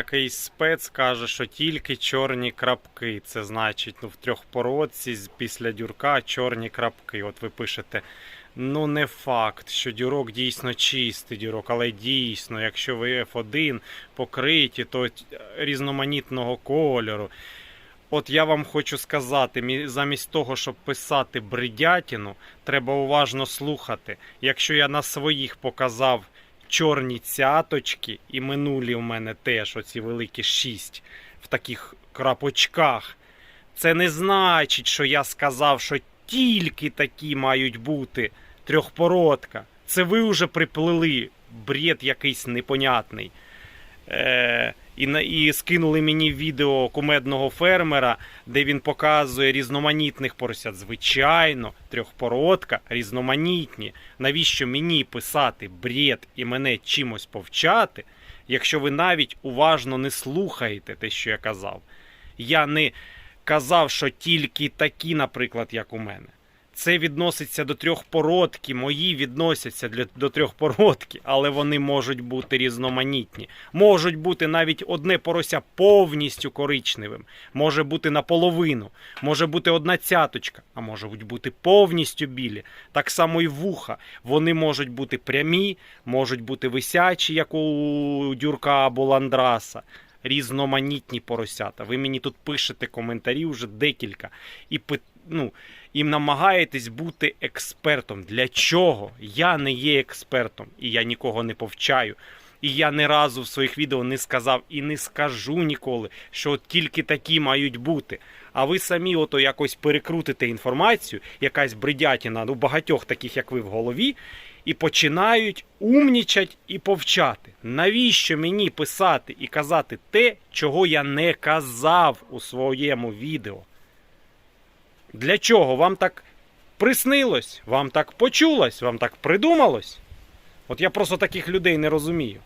Якийсь спец каже, що тільки чорні крапки. Це значить, ну в трьохпородці після дюрка чорні крапки. От ви пишете. Ну, не факт, що дюрок дійсно чистий дюрок, але дійсно, якщо ви F1 покриті, то різноманітного кольору. От я вам хочу сказати, замість того, щоб писати бредятину, треба уважно слухати. Якщо я на своїх показав чорні цяточки, і минулі у мене теж оці великі шість в таких крапочках, це не значить, що я сказав, що тільки такі мають бути трьохпородка. Це ви вже приплили бред якийсь непонятний. Е, і, і скинули мені відео кумедного фермера, де він показує різноманітних поросят. Звичайно, трьохпородка, різноманітні. Навіщо мені писати бред і мене чимось повчати, якщо ви навіть уважно не слухаєте те, що я казав? Я не казав, що тільки такі, наприклад, як у мене. Це відноситься до трьохпородки, мої відносяться для, до трьохпородки, але вони можуть бути різноманітні. Можуть бути навіть одне порося повністю коричневим, може бути наполовину, може бути одна цяточка, а можуть бути повністю білі. Так само і вуха. Вони можуть бути прямі, можуть бути висячі, як у дюрка або ландраса. Різноманітні поросята. Ви мені тут пишете коментарі вже декілька. І пи- ну, і намагаєтесь бути експертом. Для чого? Я не є експертом, і я нікого не повчаю. І я ні разу в своїх відео не сказав і не скажу ніколи, що от тільки такі мають бути. А ви самі ото якось перекрутите інформацію, якась бредятіна, ну багатьох таких, як ви в голові, і починають умнічать і повчати. Навіщо мені писати і казати те, чого я не казав у своєму відео? Для чого? Вам так приснилось, вам так почулось, вам так придумалось? От я просто таких людей не розумію.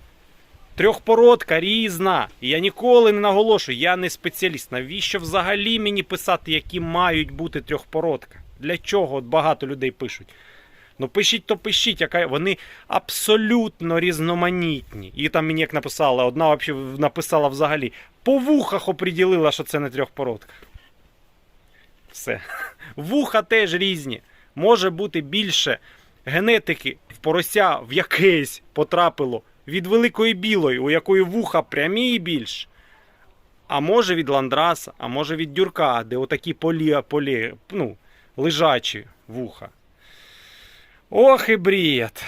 Трьохпородка різна. І я ніколи не наголошую, я не спеціаліст. Навіщо взагалі мені писати, які мають бути трьохпородка? Для чого от багато людей пишуть? Ну пишіть, то пишіть, яка вони абсолютно різноманітні. І там мені як написала, одна написала взагалі по вухах оприділила, що це не трьохпородка. Все. Вуха теж різні. Може бути більше генетики в порося в якесь потрапило від великої білої, у якої вуха прямі і більш. А може від ландраса, а може від дюрка, де отакі полі, полі, ну, лежачі вуха. Ох і бред.